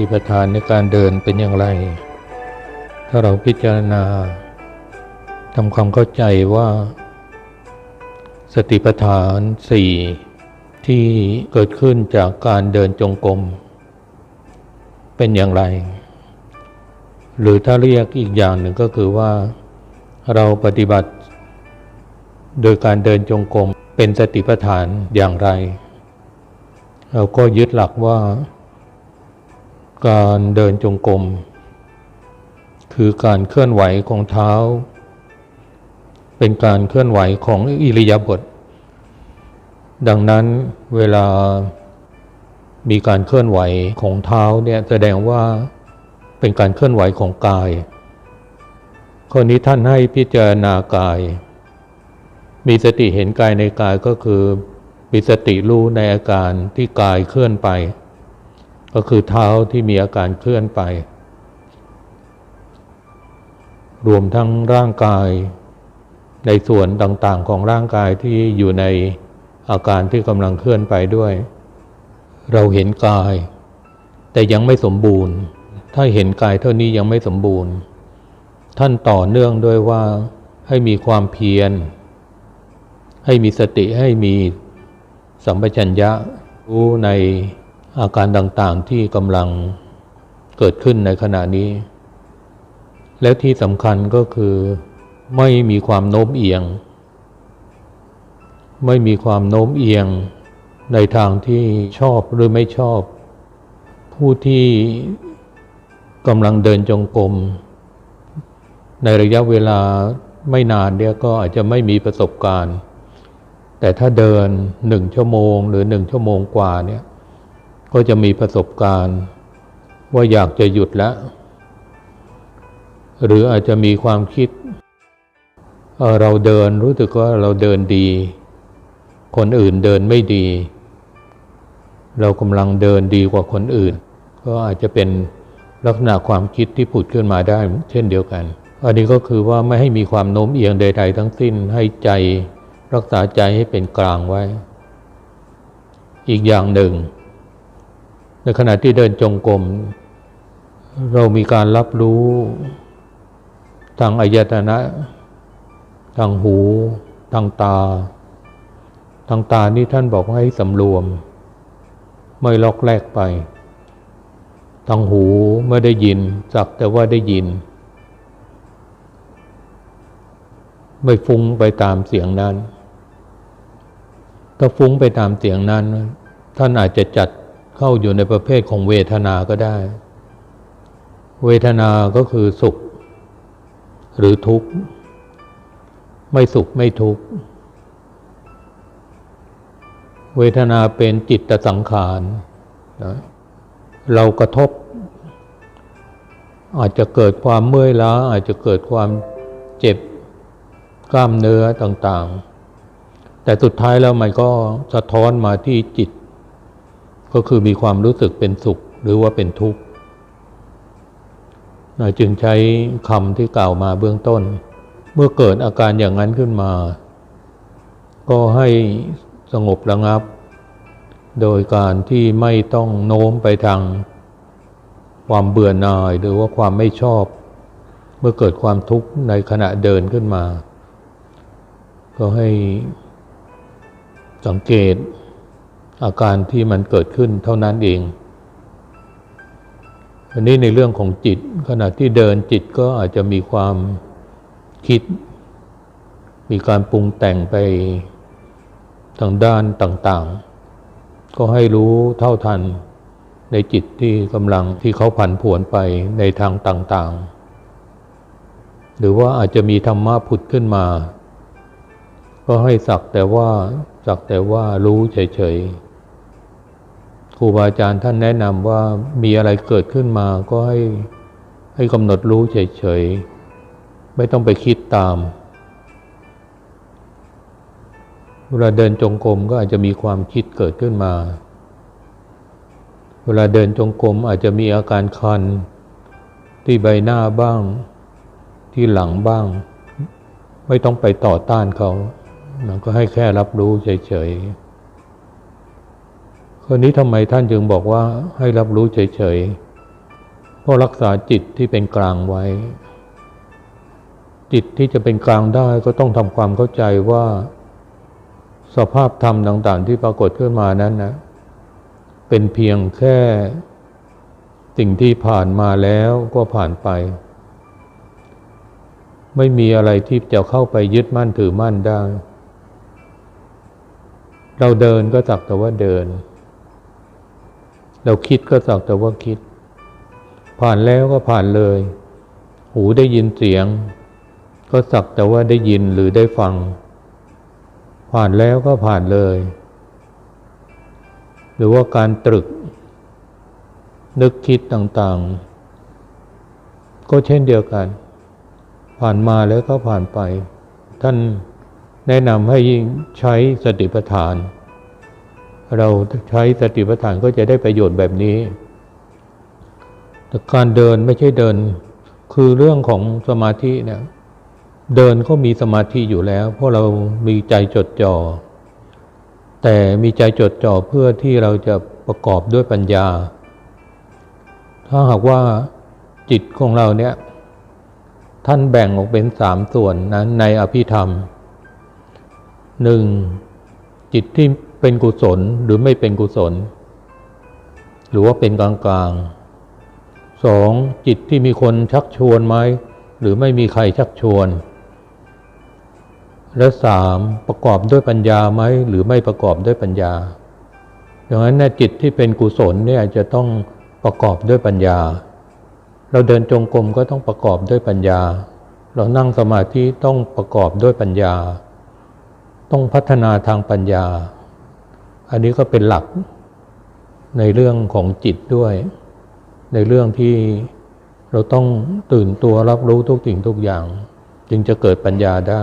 ติปัฏฐานในการเดินเป็นอย่างไร ถ้าเราพิจารณาทำความเข้าใจว่า สติปัฏฐานสี่ที่เกิดขึ้นจากการเดินจงกรมเป็นอย่างไร หรือถ้าเรียกอีกอย่างหนึ่งก็คือว่าเราปฏิบัติ โดยการเดินจงกรมเป็นสติปัฏฐานอย่างไร เราก็ยึดหลักว่า การเดินจงกรมคือการเคลื่อนไหวของเท้า เป็นการเคลื่อนไหวของอิริยาบถดังนั้นเวลามีการเคลื่อนไหวของเท้าเนี่ยแสดงว่าเป็นการเคลื่อนไหวของกาย ข้อนี้ท่านให้พิจารณากาย มีสติเห็นกายในกายก็คือมีสติรู้ในอาการที่กายเคลื่อนไป ก็คือเท้าที่มีอาการเคลื่อนไป รวมทั้งร่างกายในส่วนต่างๆของร่างกายที่อยู่ในอาการที่กำลังเคลื่อนไปด้วย เราเห็นกาย แต่ยังไม่สมบูรณ์ ถ้าเห็นกายเท่านี้ยังไม่สมบูรณ์ ท่านต่อเนื่องด้วยว่าให้มีความเพียร ให้มีสติให้มีสัมปชัญญะรู้ใน อาการต่างๆที่กำลังเกิดขึ้นในขณะนี้ และที่สำคัญก็คือไม่มีความโน้มเอียง ไม่มีความโน้มเอียงในทางที่ชอบหรือไม่ชอบ ผู้ที่กำลังเดินจงกรมในระยะเวลาไม่นานเนี่ยก็อาจจะไม่มีประสบการณ์ แต่ถ้าเดินหนึ่งชั่วโมง หรือหนึ่งชั่วโมงกว่าเนี่ย ก็จะมีประสบการณ์ ว่าอยากจะหยุดแล้ว หรืออาจจะมีความคิดเเราเดินรู้สึกว่าเราเดินดี คนอื่นเดินไม่ดี เรากำลังเดินดีกว่าคนอื่น ก็อาจจะเป็นลักษณะความคิดที่ผุดขึ้นมาได้ เช่นเดียวกัน อันนี้ก็คือว่าไม่ให้มีความโน้มเอียงใด ๆ ทั้งสิ้นให้ใจรักษาใจให้เป็นกลางไว้ อีกอย่างหนึ่ง ในขณะที่เดินจงกรมเรามีการรับรู้ทางอายตนะ ทางหู ทางตา ทางตานี่ท่านบอกให้สำรวม ไม่ลอกแลกไป ทางหูไม่ได้ยินสักแต่ว่าได้ยิน ไม่ฟุ้งไปตามเสียงนั้น ถ้าฟุ้งไปตามเสียงนั้น ท่านอาจจะจัด เข้าอยู่ในประเภทของเวทนาก็ได้ เวทนาก็คือสุข หรือทุกข์ ไม่สุขไม่ทุกข์ เวทนาเป็นจิตสังขารนะเรากระทบ อาจจะเกิดความเมื่อยล้า อาจจะเกิดความเจ็บกล้ามเนื้อต่างๆ แต่สุดท้ายแล้วมันก็สะท้อนมาที่จิต ก็คือมีความรู้สึกเป็นสุขหรือว่าเป็นทุกข์นะจึงใช้คำที่กล่าวมาเบื้องต้น เมื่อเกิดอาการอย่างนั้นขึ้นมา ก็ให้สงบระงับ โดยการที่ไม่ต้องโน้มไปทางความเบื่อหน่ายหรือว่าความไม่ชอบ เมื่อเกิดความทุกข์ในขณะเดินขึ้นมา ก็ให้สังเกต อาการที่มันเกิดขึ้นเท่านั้นเองอันนี้ในเรื่องของจิตขณะที่เดินจิตก็อาจจะมีความคิด มีการปรุงแต่งไปทางด้านต่างๆ ก็ให้รู้เท่าทันในจิตที่กำลังที่เขาผันผวนไปในทางต่างๆ หรือว่าอาจจะมีธรรมะผุดขึ้นมา ก็ให้สักแต่ว่าสักแต่ว่ารู้เฉยๆ รูบาอาจารย์ท่านแนะนำว่ามีอะไรเกิดขึ้นมาก็ให้ให้กำหนดรู้เฉยๆ ไม่ต้องไปคิดตาม เวลาเดินจงกรมก็อาจจะมีความคิดเกิดขึ้นมา เวลาเดินจงกรมอาจจะมีอาการคัน ที่ใบหน้าบ้าง ที่หลังบ้าง ไม่ต้องไปต่อต้านเขานก็ให้แค่รับรู้เฉยๆ คราวนี้ทำไมท่านจึงบอกว่าให้รับรู้เฉยเพราะรักษาจิตที่เป็นกลางไว้ จิตที่จะเป็นกลางได้ก็ต้องทำความเข้าใจว่า สภาพธรรมต่างๆ ที่ปรากฏขึ้นมานั้นนะเป็นเพียงแค่สิ่งที่ผ่านมาแล้วก็ผ่านไป ไม่มีอะไรที่จะเข้าไปยึดมั่นถือมั่นได้ เราเดินก็สักแต่ว่าเดิน เราคิดก็สักแต่ว่าคิด ผ่านแล้วก็ผ่านเลย หูได้ยินเสียง ก็สักแต่ว่าได้ยินหรือได้ฟัง ผ่านแล้วก็ผ่านเลย หรือว่าการตรึก นึกคิดต่างๆ ก็เช่นเดียวกัน ผ่านมาแล้วก็ผ่านไป ท่านแนะนำให้ใช้สติปัฏฐาน เราใช้สติปัฏฐานก็จะได้ประโยชน์แบบนี้ แต่การเดินไม่ใช่เดิน คือเรื่องของสมาธิเนี่ยเดินก็มีสมาธิอยู่แล้ว เพราะเรามีใจจดจ่อ แต่มีใจจดจ่อเพื่อที่เราจะประกอบด้วยปัญญา ถ้าหากว่าจิตของเราเนี่ย ท่านแบ่งออกเป็นสามส่วนนั้นในอภิธรรมหนึ่งจิตที่ เป็นกุศลหรือไม่เป็นกุศล หรือว่าเป็นกลางกลางสองจิตที่มีคนชักชวนไหมหรือไม่มีใครชักชวน และสามประกอบด้วยปัญญาไหมหรือไม่ประกอบด้วยปัญญาดังนั้นในจิตที่เป็นกุศลเนี่ยจะต้องประกอบด้วยปัญญา เราเดินจงกรมก็ต้องประกอบด้วยปัญญา เรานั่งสมาธิต้องประกอบด้วยปัญญา ต้องพัฒนาทางปัญญา อันนี้ก็เป็นหลักในเรื่องของจิตด้วย ในเรื่องที่เราต้องตื่นตัวรับรู้ทุกสิ่งทุกอย่าง จึงจะเกิดปัญญาได้